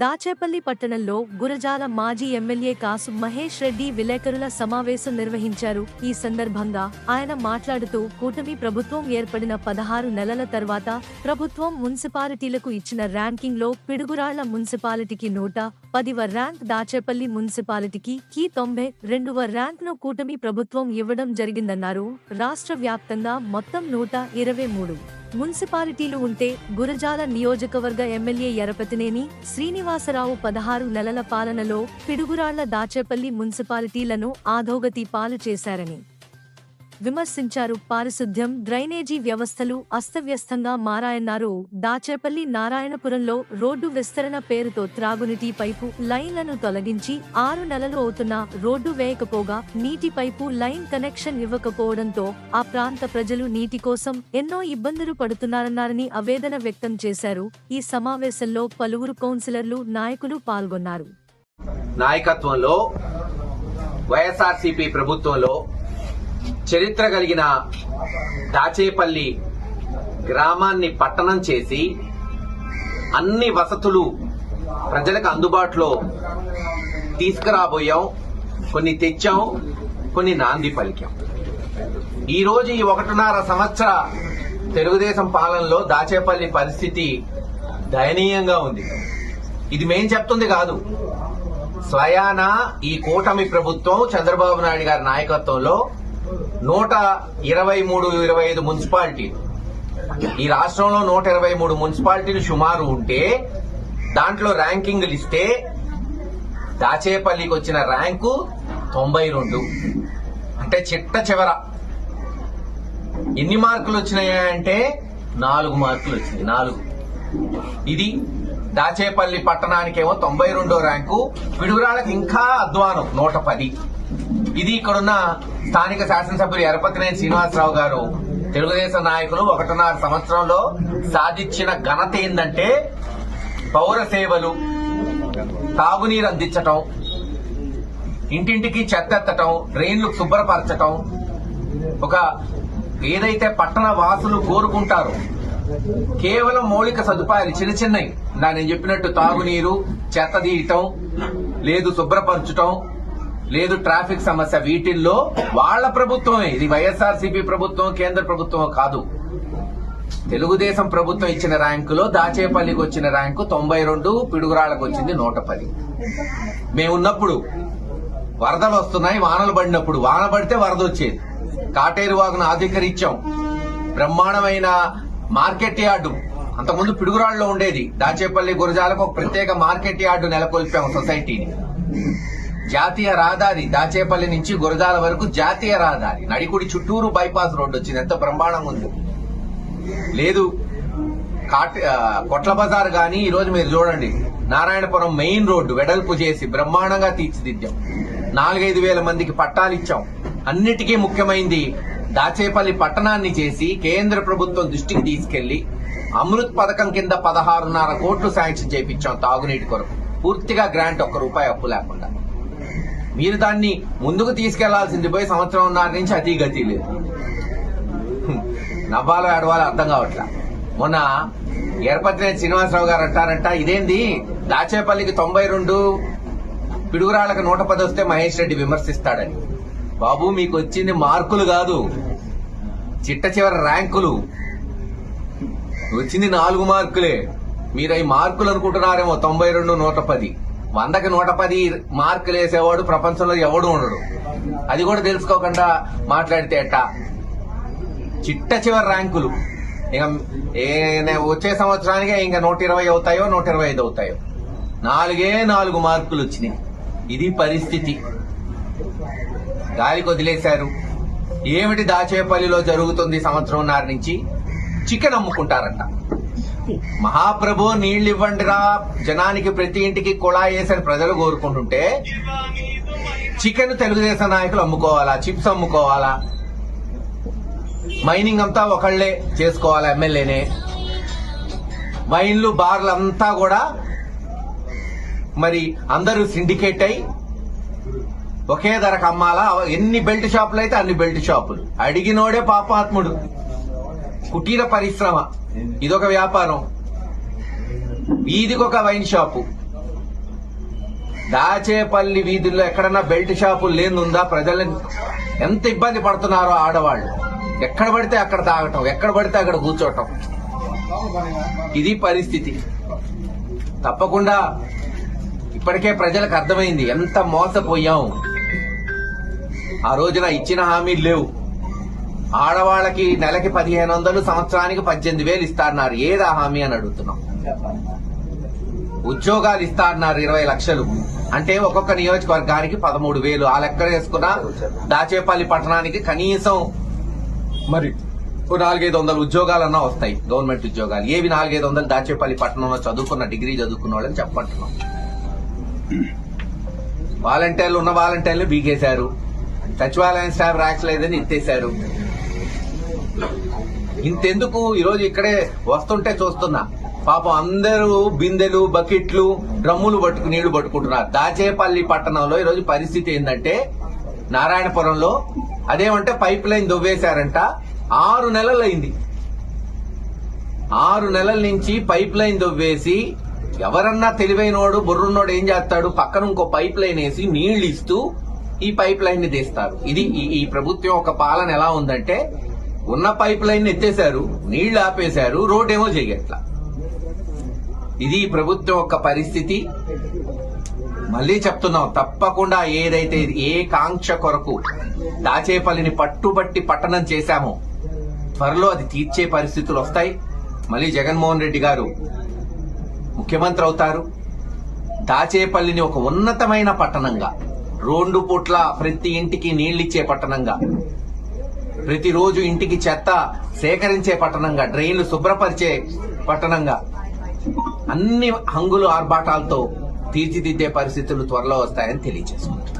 దాచేపల్లి పట్టణంలో గురజాల మాజీ ఎమ్మెల్యే కాసు మహేష్ రెడ్డి విలేకరుల సమావేశం నిర్వహించారు. ఈ సందర్భంగా ఆయన మాట్లాడుతూ కూటమి ప్రభుత్వం ఏర్పడిన పదహారు నెలల తర్వాత ప్రభుత్వం మున్సిపాలిటీలకు ఇచ్చిన ర్యాంకింగ్లో పిడుగురాళ్ళ మున్సిపాలిటీకి నూట పదివ ర్యాంక్ దాచేపల్లి మున్సిపాలిటీకి కీ తొంభై రెండవ ర్యాంక్ను కూటమి ప్రభుత్వం ఇవ్వడం జరిగిందన్నారు. రాష్ట్ర వ్యాప్తంగా మొత్తం నూట ఇరవై మూడు మున్సిపాలిటీలు ఉంటే గురజాల నియోజకవర్గ ఎమ్మెల్యే ఎరపతినేని శ్రీనివాసరావు పదహారు నెలల పాలనలో పిడుగురాళ్ళ దాచేపల్లి మున్సిపాలిటీలను ఆధోగతి పాలు చేశారని విమర్శించారు. పారిశుద్ధ్యం డ్రైనేజీ వ్యవస్థలు అస్తవ్యస్తంగా మారాయన్నారు. దాచేపల్లి నారాయణపురంలో రోడ్డు విస్తరణ పేరుతో త్రాగునీటి పైపు లైన్లను తొలగించి ఆరు నెలలు అవుతున్నా రోడ్డు వేయకపోగా నీటి పైపు లైన్ కనెక్షన్ ఇవ్వకపోవడంతో ఆ ప్రాంత ప్రజలు నీటి కోసం ఎన్నో ఇబ్బందులు పడుతున్నారన్నారని ఆవేదన వ్యక్తం చేశారు. ఈ సమావేశంలో పలువురు కౌన్సిలర్లు నాయకులు పాల్గొన్నారు. నాయకత్వంలో వైఎస్ఆర్సీపీ ప్రభుత్వంలో చరిత్ర కలిగిన దాచేపల్లి గ్రామాన్ని పట్టణం చేసి అన్ని వసతులు ప్రజలకు అందుబాటులో తీసుకురాబోయాం కొన్ని తెచ్చాం కొన్ని నాంది పలికాం. ఈరోజు ఈ ఒకటిన్నర సంవత్సర తెలుగుదేశం పాలనలో దాచేపల్లి పరిస్థితి దయనీయంగా ఉంది. ఇది మేం చెప్తుంది కాదు. స్వయాన ఈ కూటమి ప్రభుత్వం చంద్రబాబు నాయుడు గారి నాయకత్వంలో నూట ఇరవై మూడు ఇరవై ఐదు మున్సిపాలిటీలు ఈ రాష్ట్రంలో నూట ఇరవై మూడు మున్సిపాలిటీలు సుమారు ఉంటే దాంట్లో ర్యాంకింగ్లు ఇస్తే దాచేపల్లికి వచ్చిన ర్యాంకు తొంభై రెండు. అంటే చిట్ట చివర. ఎన్ని మార్కులు వచ్చినాయంటే నాలుగు మార్కులు వచ్చింది నాలుగు. ఇది దాచేపల్లి పట్టణానికేమో తొంభై రెండో ర్యాంకు. పిడుగురాళ్ళకి ఇంకా అధ్వానం నూట పది. ఇది ఇక్కడున్న స్థానిక శాసనసభ్యులు ఎరపతినేని శ్రీనివాసరావు గారు. తెలుగుదేశం నాయకులు ఒకటిన్నర సంవత్సరంలో సాధించిన ఘనత ఏంటంటే పౌర సేవలు తాగునీరు అందించటం ఇంటింటికి చెత్త ఎత్తటం డ్రైన్లు శుభ్రపరచటం. ఒక ఏదైతే పట్టణ వాసులు కోరుకుంటారో కేవలం మౌలిక సదుపాయాలు చిన్న చిన్నవి. నేను చెప్పినట్టు తాగునీరు చెత్త తీయటం లేదు శుభ్రపరచటం లేదు ట్రాఫిక్ సమస్య. వీటిల్లో వాళ్ళ ప్రభుత్వమే. ఇది వైఎస్ఆర్సీపీ ప్రభుత్వం కేంద్ర ప్రభుత్వం కాదు. తెలుగుదేశం ప్రభుత్వం ఇచ్చిన ర్యాంకులో దాచేపల్లికి వచ్చిన ర్యాంకు తొంభై రెండు పిడుగురాళ్ళకు వచ్చింది నూట పది. మేమున్నప్పుడు వరదలు వస్తున్నాయి వానలు పడినప్పుడు. వాన పడితే వరద వచ్చేది. కాటేరు వాగును ఆధీకరించాం బ్రహ్మాండమైన మార్కెట్ యార్డు. అంతకుముందు పిడుగురాళ్ళలో ఉండేది. దాచేపల్లి గురజాలకు ఒక ప్రత్యేక మార్కెట్ యార్డు నెలకొల్పాం సొసైటీని. జాతీయ రహదారి దాచేపల్లి నుంచి గురజాల వరకు జాతీయ రహదారి. నడికుడి చుట్టూరు బైపాస్ రోడ్డు వచ్చింది. ఎంత బ్రహ్మాండంగా ఉంది. లేదు కాట్ కొట్ల బజార్ గాని ఈరోజు మీరు చూడండి. నారాయణపురం మెయిన్ రోడ్డు వెడల్పు చేసి బ్రహ్మాండంగా తీర్చిదిద్దాం. నాలుగైదు వేల మందికి పట్టాలు ఇచ్చాం. అన్నిటికీ ముఖ్యమైనది దాచేపల్లి పట్టణాన్ని చేసి కేంద్ర ప్రభుత్వం దృష్టికి తీసుకెళ్ళి అమృత్ పథకం కింద పదహారున్నర కోట్లు శాంక్షన్ చేయించాం తాగునీటి కొరకు. పూర్తిగా గ్రాంట్ ఒక్క రూపాయి అప్పు లేకుండా. మీరు దాన్ని ముందుకు తీసుకెళ్ళాల్సింది పోయి సంవత్సరంన్నర నుంచి అతి గతి లేదు. నవ్వాలో ఏడవాలో అర్థం కావట్లా. మొన్న ఎరపతినేని శ్రీనివాసరావు గారు అంటారంట ఇదేంది? దాచేపల్లికి తొంభై రెండు పిడుగురాళ్ళకి నూట పది వస్తే మహేష్ రెడ్డి విమర్శిస్తాడని. బాబు మీకు వచ్చింది మార్కులు కాదు. చిట్ట చివరి ర్యాంకులు. వచ్చింది నాలుగు మార్కులే. మీరు అవి మార్కులు అనుకుంటున్నారేమో తొంభై రెండు నూట పది. వందకి నూట పది మార్కులు వేసేవాడు ప్రపంచంలో ఎవడు ఉండడు. అది కూడా తెలుసుకోకుండా మాట్లాడితే ఎట్టా? చిట్ట చివరి ర్యాంకులు. ఇక వచ్చే సంవత్సరానికి ఇంకా నూట ఇరవై అవుతాయో నూట ఇరవై ఐదు అవుతాయో. నాలుగే నాలుగు మార్కులు వచ్చినాయి. ఇది పరిస్థితి. గాలికి వదిలేశారు. ఏమిటి దాచేపల్లిలో జరుగుతుంది సంవత్సరంన్నర నుంచి? చికెన్ అమ్ముకుంటారంట. మహాప్రభు నీళ్ళు ఇవ్వండిరా జనానికి ప్రతి ఇంటికి కుళాయి వేసని ప్రజలు కోరుకుంటుంటే చికెన్ తెలుగుదేశం నాయకులు అమ్ముకోవాలా చిప్స్ అమ్ముకోవాలా? మైనింగ్ అంతా ఒకళ్ళే చేసుకోవాలి ఎమ్మెల్యేనే? వైన్లు బార్లు అంతా కూడా మరి అందరూ సిండికేట్ అయి ఒకే ధరకు అమ్మాలా? ఎన్ని బెల్ట్ షాపులు అయితే అన్ని బెల్ట్ షాపులు. అడిగినోడే పాపాత్ముడు. కుటీర పరిశ్రమ. ఇదొక వ్యాపారం. వీధికొక వైన్ షాపు. దాచేపల్లి వీధుల్లో ఎక్కడన్నా బెల్ట్ షాపులు లేనుందా? ప్రజలను ఎంత ఇబ్బంది పడుతున్నారో ఆడవాళ్ళు. ఎక్కడ పడితే అక్కడ తాగటం ఎక్కడ పడితే అక్కడ కూర్చోటం. ఇది పరిస్థితి. తప్పకుండా ఇప్పటికే ప్రజలకు అర్థమైంది ఎంత మోసపోయాం. ఆ రోజున ఇచ్చిన హామీలు లేవు. ఆడవాళ్ళకి నెలకి పదిహేను వందలు సంవత్సరానికి పద్దెనిమిది వేలు ఇస్తారన్నారు ఏదా హామీ అని అడుగుతున్నాం? ఉద్యోగాలు ఇస్తారన్నారు ఇరవై లక్షలు. అంటే ఒక్కొక్క నియోజకవర్గానికి పదమూడు వేలు. ఆ లెక్క వేసుకున్న దాచేపల్లి పట్టణానికి కనీసం మరి నాలుగైదు వందల ఉద్యోగాలన్నా వస్తాయి. గవర్నమెంట్ ఉద్యోగాలు. ఏవి నాలుగైదు వందలు? దాచేపల్లి పట్టణంలో చదువుకున్న డిగ్రీ చదువుకున్న వాళ్ళని చెప్పంటున్నాం వాలంటీర్లు ఉన్న వాలంటీర్లు బీగేశారు సచివాలయం స్టాఫ్ రాయట్లేదని ఎత్తేశారు. ఇంతెందుకు ఈరోజు ఇక్కడే వస్తుంటే చూస్తున్నా. పాపం అందరూ బిందెలు బకెట్లు డ్రమ్ములు పట్టుకు నీళ్ళు పట్టుకుంటున్నారు. దాచేపల్లి పట్టణంలో ఈరోజు పరిస్థితి ఏంటంటే నారాయణపురంలో అదేమంటే పైప్ లైన్ దొవ్వేశారంట. ఆరు నెలలైంది ఆరు నెలల నుంచి పైప్ లైన్ దొవ్వేసి ఎవరన్నా తెలివైనోడు బుర్రున్నోడు ఏం చేస్తాడు? పక్కన ఇంకో పైప్ లైన్ వేసి నీళ్ళు ఇస్తూ ఈ పైప్ లైన్ని తీస్తారు. ఇది ఈ- ఈ ప్రభుత్వం ఒక పాలన ఎలా ఉందంటే ఉన్న పైప్ లైన్ ఎత్తేశారు నీళ్ళు ఆపేశారు రోడ్ ఏమో చేయట్లా. ఇది ప్రభుత్వం యొక్క పరిస్థితి. మళ్ళీ చెప్తున్నాం తప్పకుండా ఏదైతే ఏ కాంక్ష కొరకు దాచేపల్లిని పట్టుబట్టి పట్టణం చేశామో త్వరలో అది తీర్చే పరిస్థితులు వస్తాయి. మళ్ళీ జగన్మోహన్ రెడ్డి గారు ముఖ్యమంత్రి అవుతారు. దాచేపల్లిని ఒక ఉన్నతమైన పట్టణంగా రెండు పూట్ల ప్రతి ఇంటికి నీళ్ళిచ్చే పట్టణంగా ప్రతిరోజు ఇంటికి చెత్త సేకరించే పట్టణంగా డ్రైన్లు శుభ్రపరిచే పట్టణంగా అన్ని హంగులు ఆర్భాటాలతో తీర్చిదిద్దే పరిస్థితులు త్వరలో వస్తాయని తెలియజేసుకుంటారు